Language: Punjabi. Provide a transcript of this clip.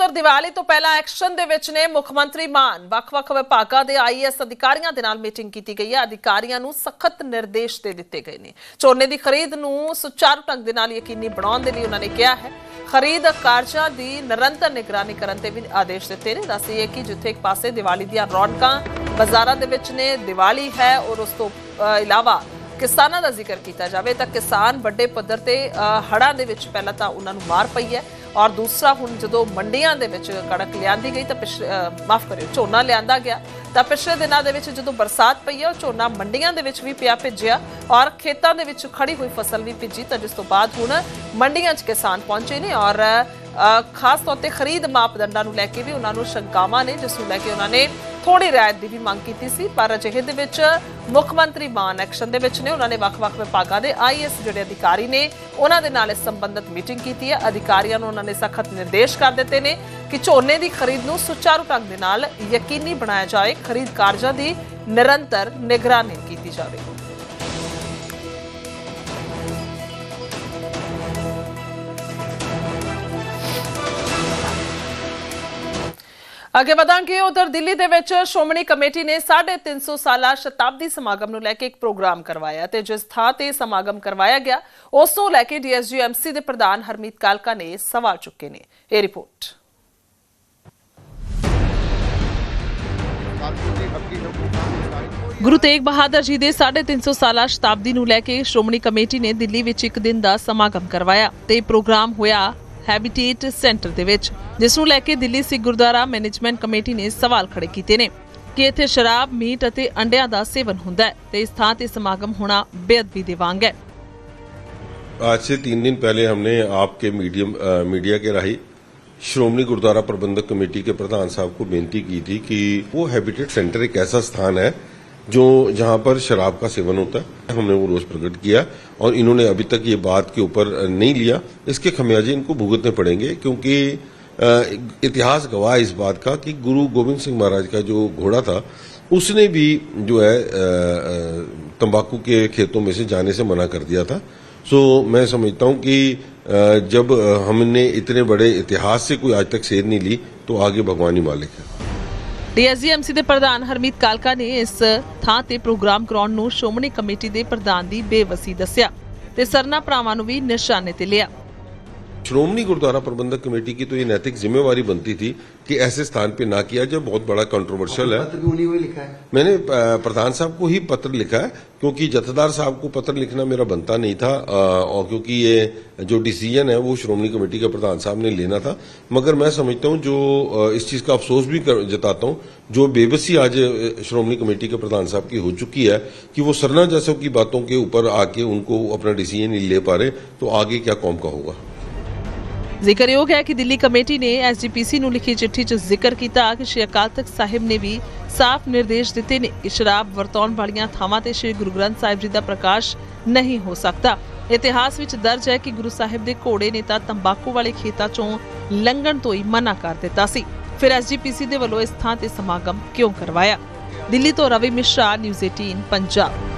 ਉਧਰ ਦੀਵਾਲੀ ਤੋਂ ਪਹਿਲਾਂ ਐਕਸ਼ਨ ਦੇ ਵਿੱਚ ਨੇ ਮੁੱਖ ਮੰਤਰੀ ਮਾਨ। ਵੱਖ-ਵੱਖ ਵਿਭਾਗਾਂ ਦੇ ਆਈਐਸ ਅਧਿਕਾਰੀਆਂ ਦੇ ਨਾਲ ਮੀਟਿੰਗ ਕੀਤੀ ਗਈ ਹੈ। ਅਧਿਕਾਰੀਆਂ ਨੂੰ ਸਖਤ ਨਿਰਦੇਸ਼ ਦੇ ਦਿੱਤੇ ਗਏ ਨੇ। ਝੋਨੇ ਦੀ ਖਰੀਦ ਨੂੰ ਸੁਚਾਰੂ ਢੰਗ ਦੇ ਨਾਲ ਯਕੀਨੀ ਬਣਾਉਣ ਦੇ ਲਈ ਉਹਨਾਂ ਨੇ ਕਿਹਾ ਹੈ। ਖਰੀਦ ਕਾਰਜਾਂ ਦੀ ਨਿਰੰਤਰ ਨਿਗਰਾਨੀ ਕਰਨ ਤੇ ਵੀ ਆਦੇਸ਼ ਦਿੱਤੇ ਨੇ। ਦੱਸੀਏ ਕਿ ਜਿੱਥੇ ਇੱਕ ਪਾਸੇ ਦੀਵਾਲੀ ਦੀਆਂ ਰੌਣਕਾਂ ਬਾਜ਼ਾਰਾਂ ਦੇ ਵਿੱਚ ਨੇ, ਦੀਵਾਲੀ ਹੈ ਔਰ ਉਸ ਤੋਂ ਇਲਾਵਾ ਕਿਸਾਨਾਂ ਦਾ ਜ਼ਿਕਰ ਕੀਤਾ ਜਾਵੇ ਤਾਂ ਕਿਸਾਨ ਵੱਡੇ ਪੱਧਰ ਤੇ ਅ, ਹੜ੍ਹਾਂ ਦੇ ਵਿੱਚ ਪਹਿਲਾਂ ਤਾਂ ਉਹਨਾਂ ਨੂੰ ਮਾਰ ਪਈ ਹੈ ਔਰ ਦੂਸਰਾ ਹੁਣ ਜਦੋਂ ਮੰਡੀਆਂ ਦੇ ਵਿੱਚ ਕਣਕ ਲਿਆਂਦੀ ਗਈ ਤਾਂ ਮਾਫ ਕਰਿਓ ਝੋਨਾ ਲਿਆਂਦਾ ਗਿਆ। ਤਾਂ ਪਿਛਲੇ ਦਿਨਾਂ ਦੇ ਵਿੱਚ ਜਦੋਂ ਬਰਸਾਤ ਪਈ ਹੈ ਉਹ ਝੋਨਾ ਮੰਡੀਆਂ ਦੇ ਵਿੱਚ ਵੀ ਪਿਆ ਭਿੱਜਿਆ ਔਰ ਖੇਤਾਂ ਦੇ ਵਿੱਚ ਖੜੀ ਹੋਈ ਫਸਲ ਵੀ ਭਿੱਜੀ ਤਾਂ ਜਿਸ ਤੋਂ ਬਾਅਦ ਹੁਣ ਮੰਡੀਆਂ 'ਚ ਕਿਸਾਨ ਪਹੁੰਚੇ ਨੇ ਔਰ ਖਾਸ ਤੌਰ ਤੇ ਖਰੀਦ ਮਾਪਦੰਡਾਂ ਨੂੰ ਲੈ ਕੇ ਵੀ ਉਹਨਾਂ ਨੂੰ ਸ਼ੰਕਾਵਾਂ ਨੇ, ਜਿਸ ਨੂੰ ਲੈ ਕੇ ਉਹਨਾਂ ਨੇ ਥੋੜੀ ਰਾਇਤ ਦੀ ਵੀ ਮੰਗ ਕੀਤੀ ਸੀ, ਪਰ ਅਜਿਹੇ ਦੇ ਵਿੱਚ ਮੁੱਖ ਮੰਤਰੀ ਮਾਨ ਐਕਸ਼ਨ ਦੇ ਵਿੱਚ ਨੇ, ਉਹਨਾਂ ਨੇ ਵੱਖ-ਵੱਖ ਵਿਭਾਗਾਂ ਦੇ ਆਈਐਸ ਜਿਹੜੇ ਅਧਿਕਾਰੀ ਨੇ, ਉਹਨਾਂ ਦੇ ਨਾਲ ਇਸ ਸੰਬੰਧਤ ਮੀਟਿੰਗ ਕੀਤੀ ਹੈ। ਅਧਿਕਾਰੀਆਂ ਨੂੰ ਉਹਨਾਂ ਨੇ ਸਖਤ ਨਿਰਦੇਸ਼ ਕਰ ਦਿੱਤੇ ਨੇ ਕਿ ਝੋਨੇ ਦੀ ਖਰੀਦ ਨੂੰ ਸੁਚਾਰੂ ਢੰਗ ਦੇ ਨਾਲ ਯਕੀਨੀ ਬਣਾਇਆ ਜਾਏ, ਖਰੀਦ ਕਾਰਜਾਂ ਦੀ ਨਿਰੰਤਰ ਨਿਗਰਾਨੀ ਕੀਤੀ ਜਾਵੇ। ਅੱਗੇ ਵਧਾਂਗੇ, ਉਧਰ ਦਿੱਲੀ ਦੇ ਵਿੱਚ ਸ਼੍ਰੋਮਣੀ ਕਮੇਟੀ ਨੇ 350 ਸਾਲਾ ਸ਼ਤਾਬਦੀ ਸਮਾਗਮ ਨੂੰ ਲੈ ਕੇ ਇੱਕ ਪ੍ਰੋਗਰਾਮ ਕਰਵਾਇਆ ਤੇ ਜਿਸ ਥਾਂ ਤੇ ਸਮਾਗਮ ਕਰਵਾਇਆ ਗਿਆ, ਉਸ ਤੋਂ ਲੈ ਕੇ ਡੀਐਸਜੀਐਮਸੀ ਦੇ ਪ੍ਰਧਾਨ ਹਰਮੀਤ ਕਾਲਕਾ ਨੇ ਸਵਾਲ ਚੁੱਕੇ ਨੇ। ਇਹ ਰਿਪੋਰਟ। ਗੁਰੂ ਤੇਗ ਬਹਾਦਰ ਜੀ ਦੇ 350 ਸਾਲਾ ਸ਼ਤਾਬਦੀ ਨੂੰ ਲੈ ਕੇ ਸ਼੍ਰੋਮਣੀ ਕਮੇਟੀ ਨੇ ਦਿੱਲੀ ਵਿੱਚ ਇੱਕ ਦਿਨ ਦਾ ਸਮਾਗਮ ਕਰਵਾਇਆ ਤੇ ਪ੍ਰੋਗਰਾਮ ਹੋਇਆ ਹੈਬਿਟੇਟ ਸੈਂਟਰ ਦੇ ਵਿੱਚ ਜਿਸ ਨੂੰ ਲੈ ਕੇ ਦਿੱਲੀ ਸਿੱਖ ਗੁਰਦੁਆਰਾ ਮੈਨੇਜਮੈਂਟ ਕਮੇਟੀ ਨੇ ਸਵਾਲ ਖੜੇ ਕੀਤੇ ਨੇ ਕਿ ਇੱਥੇ ਸ਼ਰਾਬ ਮੀਟ ਅਤੇ ਅੰਡਿਆਂ ਦਾ ਸੇਵਨ ਹੁੰਦਾ ਹੈ ਤੇ ਇਸ ਥਾਂ ਤੇ ਸਮਾਗਮ ਹੋਣਾ ਬੇਅਦਬੀ ਦੇ ਵਾਂਗ ਹੈ आज से तीन दिन पहले हमने आपके मीडियम अ, मीडिया के राही श्रोमणी गुरुद्वारा प्रबंधक कमेटी के प्रधान साहब को बेनती की थी कि वो हैबिटेट सेंटर एक ऐसा स्थान है जो जहाँ पर शराब का सेवन होता है, हमने वो रोज प्रकट किया और इन्होंने अभी तक ये बात के ऊपर नहीं लिया। इसके खमियाजे इनको भुगतने पड़ेंगे क्योंकि इतिहास गवाह इस बात का कि गुरु गोविंद सिंह महाराज का जो घोड़ा था, उसने भी जो है तंबाकू के खेतों में से जाने से मना कर दिया था। सो, मैं समझता हूँ कि जब हमने इतने बड़े इतिहास से कोई आज तक सेध नहीं ली तो आगे भगवान ही मालिक है। ਡੀਐਸਜੀਐਮਸੀ ਦੇ ਪ੍ਰਧਾਨ ਹਰਮੀਤ ਕਾਲਕਾ ਨੇ ਇਸ ਥਾਂ ਤੇ ਪ੍ਰੋਗਰਾਮ ਕਰਾਉਣ ਨੂੰ ਸ਼੍ਰੋਮਣੀ ਕਮੇਟੀ ਦੇ ਪ੍ਰਧਾਨ ਦੀ ਬੇਵਸੀ ਦੱਸਿਆ ਤੇ ਸਰਨਾ ਭਰਾਵਾਂ ਨੂੰ ਵੀ ਨਿਸ਼ਾਨੇ ਤੇ ਲਿਆ। श्रोमणी गुरुद्वारा प्रबंधक कमेटी की तो ये नैतिक जिम्मेवारी बनती थी कि ऐसे स्थान पे ना किया जो बहुत बड़ा कंट्रोवर्शियल है। है? मैंने प्रधान साहब को ही पत्र लिखा है क्योंकि जथेदार साहब को पत्र लिखना मेरा बनता नहीं था और क्योंकि ये जो डिसीज़न है वो श्रोमणी कमेटी के प्रधान साहब ने लेना था। मगर मैं समझता हूँ जो इस चीज़ का अफसोस भी कर, जताता हूँ जो बेबसी आज श्रोमणी कमेटी के प्रधान साहब की हो चुकी है कि वो सरना जैसों की बातों के ऊपर आके उनको अपना डिसीज़न नहीं ले पा रहे तो आगे क्या कौम का होगा? ਜ਼ਿਕਰਯੋਗ ਹੈ ਕਿ ਦਿੱਲੀ ਕਮੇਟੀ ਨੇ ਐਸਜੀਪੀਸੀ ਨੂੰ ਲਿਖੀ ਚਿੱਠੀ 'ਚ ਜ਼ਿਕਰ ਕੀਤਾ ਕਿ ਸ਼੍ਰੀ ਅਕਾਲ ਤਖਤ ਸਾਹਿਬ ਨੇ ਵੀ ਸਾਫ਼ ਨਿਰਦੇਸ਼ ਦਿੱਤੇ ਨੇ ਕਿ ਸ਼ਰਾਬ ਵਰਤਾਉਣ ਵਾਲੀਆਂ ਥਾਵਾਂ ਤੇ ਸ਼੍ਰੀ ਗੁਰੂ ਗ੍ਰੰਥ ਸਾਹਿਬ ਜੀ ਦਾ ਪ੍ਰਕਾਸ਼ ਨਹੀਂ ਹੋ ਸਕਦਾ। ਇਤਿਹਾਸ ਵਿੱਚ ਦਰਜ ਹੈ ਕਿ ਗੁਰੂ ਸਾਹਿਬ ਦੇ ਘੋੜੇ ਨੇ ਤਾਂ ਤੰਬਾਕੂ ਵਾਲੇ ਖੇਤਾਂ 'ਚੋਂ ਲੰਘਣ ਤੋਂ ਹੀ ਮਨਾ ਕਰ ਦਿੱਤਾ ਸੀ। ਫਿਰ ਐਸਜੀਪੀਸੀ ਦੇ ਵੱਲੋਂ ਇਸ ਥਾਂ ਤੇ ਸਮਾਗਮ ਕਿਉਂ ਕਰਵਾਇਆ? ਦਿੱਲੀ ਤੋਂ ਰਵੀ ਮਿਸ਼ਰਾ, ਨਿਊਜ਼ 18 ਪੰਜਾਬ।